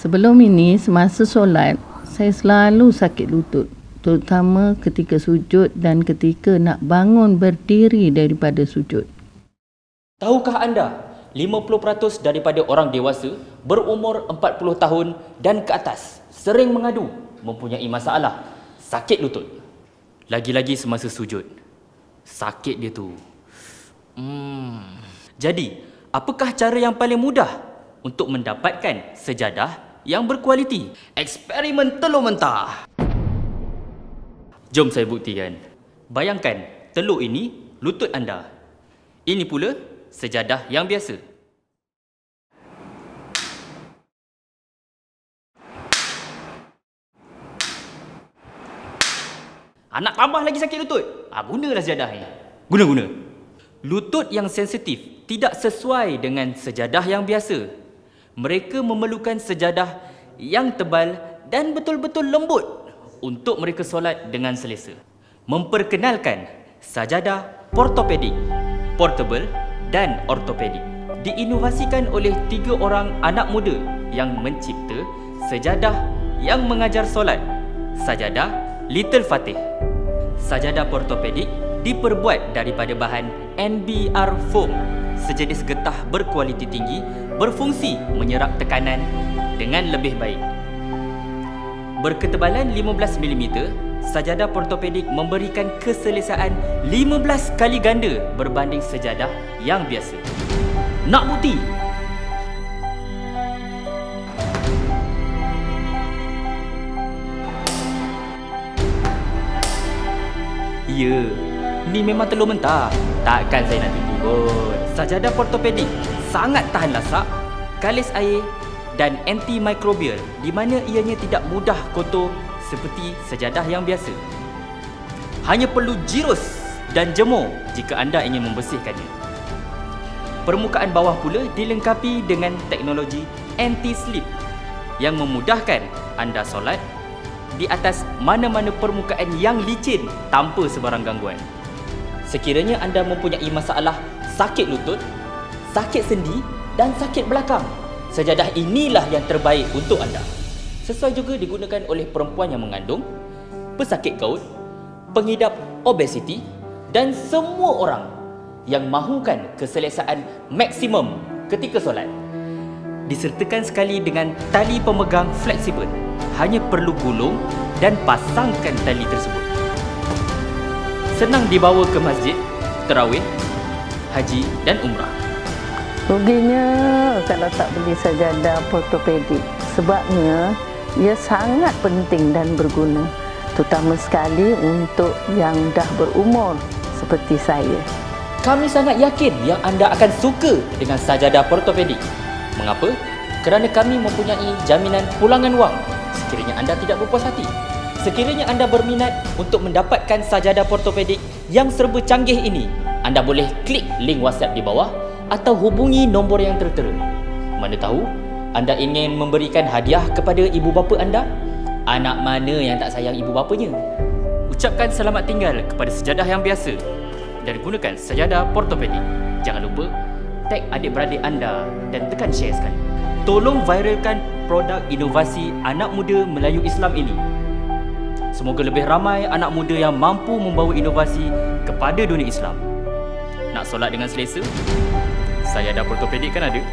Sebelum ini, semasa solat, saya selalu sakit lutut. Terutama ketika sujud dan ketika nak bangun berdiri daripada sujud. Tahukah anda, 50% daripada orang dewasa berumur 40 tahun dan ke atas sering mengadu mempunyai masalah sakit lutut. Lagi-lagi semasa sujud. Sakit dia tu. Hmm. Jadi, apakah cara yang paling mudah untuk mendapatkan sejadah yang berkualiti? Eksperimen telur mentah. Jom saya buktikan. Bayangkan telur ini lutut anda. Ini pula sejadah yang biasa. Anak tambah lagi sakit lutut. Ah, gunalah sejadah ni. Guna-guna. Lutut yang sensitif tidak sesuai dengan sejadah yang biasa. Mereka memerlukan sejadah yang tebal dan betul-betul lembut untuk mereka solat dengan selesa. Memperkenalkan sajadah portopedik, portable dan ortopedik. Diinovasikan oleh tiga orang anak muda yang mencipta sejadah yang mengajar solat. Sajadah Little Fatih. Sajadah portopedik diperbuat daripada bahan NBR foam, sejenis getah berkualiti tinggi berfungsi menyerap tekanan dengan lebih baik. Berketebalan 15 mm, sajadah portopedik memberikan keselesaan 15 kali ganda berbanding sejadah yang biasa. Nak bukti? Ya, ni memang telur mentah. Takkan saya nak tipu kot. Sajadah portopedik sangat tahan lasak, kalis air dan antimikrobial di mana ianya tidak mudah kotor seperti sejadah yang biasa. Hanya perlu jirus dan jemur jika anda ingin membersihkannya. Permukaan bawah pula dilengkapi dengan teknologi anti-slip yang memudahkan anda solat di atas mana-mana permukaan yang licin tanpa sebarang gangguan. Sekiranya anda mempunyai masalah sakit lutut, sakit sendi dan sakit belakang, sejadah inilah yang terbaik untuk anda. Sesuai juga digunakan oleh perempuan yang mengandung, pesakit gaut, pengidap obesiti dan semua orang yang mahukan keselesaan maksimum ketika solat. Disertakan sekali dengan tali pemegang fleksibel. Hanya perlu gulung dan pasangkan tali tersebut. Senang dibawa ke masjid, terawih, haji dan umrah. Ruginya kalau tak beli sajadah portopedik. Sebabnya ia sangat penting dan berguna. Terutama sekali untuk yang dah berumur seperti saya. Kami sangat yakin yang anda akan suka dengan sajadah portopedik. Mengapa? Kerana kami mempunyai jaminan pulangan wang sekiranya anda tidak berpuas hati. Sekiranya anda berminat untuk mendapatkan sajadah portopedik yang serba canggih ini, anda boleh klik link WhatsApp di bawah atau hubungi nombor yang tertera. Mana tahu anda ingin memberikan hadiah kepada ibu bapa anda? Anak mana yang tak sayang ibu bapanya? Ucapkan selamat tinggal kepada sejadah yang biasa dan gunakan sejadah portopedik. Jangan lupa tag adik-beradik anda dan tekan share sekali. Tolong viralkan produk inovasi anak muda Melayu Islam ini. Semoga lebih ramai anak muda yang mampu membawa inovasi kepada dunia Islam. Nak solat dengan selesa? Saya ada portopedik kan ada?